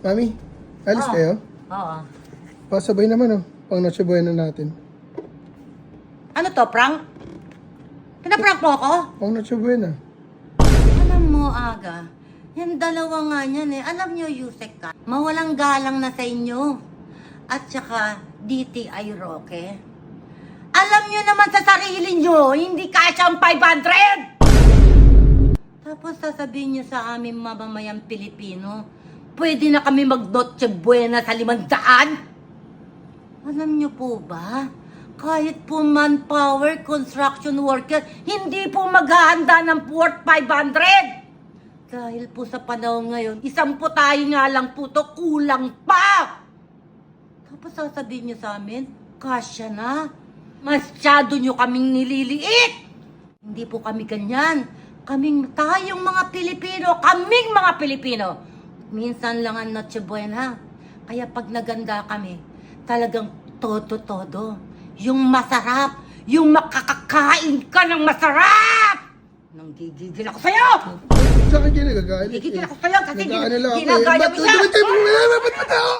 Mami, alis Oo. kayo? Oo. Pasabay naman oh. Pang Noche Buena natin. Ano to, prank? Pinaprank mo ako? Pang Noche Buena. Alam mo, Aga, yung dalawa nga niyan eh. Alam niyo, Yusek ka, mawalang galang na sa inyo. At saka, DTI Roque. Alam niyo naman sa sarili niyo, hindi kasya ang 500! Tapos sasabihin niyo sa aming mamamayang Pilipino, pwede na kami mag-Noche Buena sa limandaan? Alam niyo po ba, kahit po manpower, construction worker, hindi po maghahanda ng worth 500! Dahil po sa panahon ngayon, isang tayo nga lang po to, kulang pa! Tapos sasabihin niyo sa amin, kasya na. Masyado niyo kaming nililiit! Hindi po kami ganyan. Kaming tayong mga Pilipino, kaming mga Pilipino. Minsan lang ang Noche Buena. Kaya pag naganda kami, talagang todo-todo. Yung masarap, yung makakakain ka ng masarap! Nang gigigil ako sa'yo! Sa akin kayo nagagalit. Gigigil eh. ako sa'yo kasi Nag-ano lang ako eh. ginagaya Ba't- mo ba't- ba't- ba't- ba't-